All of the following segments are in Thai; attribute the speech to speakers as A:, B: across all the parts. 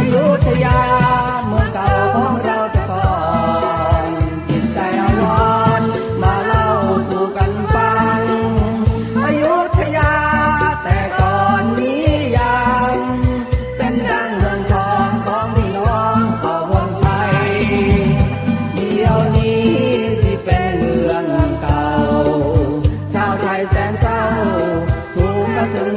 A: อยุธยาเมืองเก่าของเราแต่ก่อนจิตใจอาวรมาเล่าสู่กันฟังอยุธยา แต่ก่อนนี้ยัง เป็นดังเมืองทองของพี่น้องเผ่าคนไทยเดี๋ยวนี้สิเป็นเมืองเก่า ชาวไทยแสนเศร้า ถูกกระสึง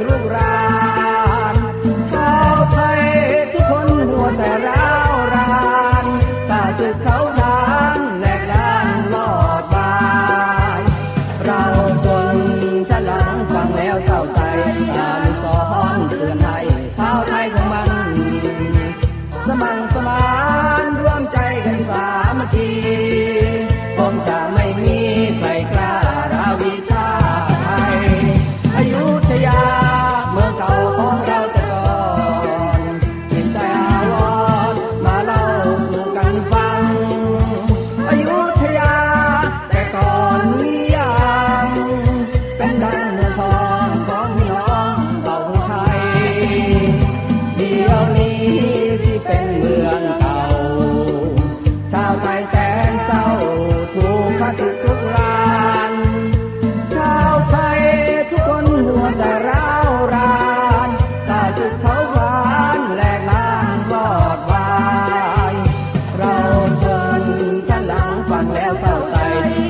A: ฟังแล้วเศร้าใจ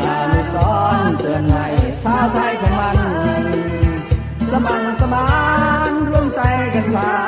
A: อานุสรณ์เตือนให้ชาวไทยของมัน สมังสมานร่วมใจกันสา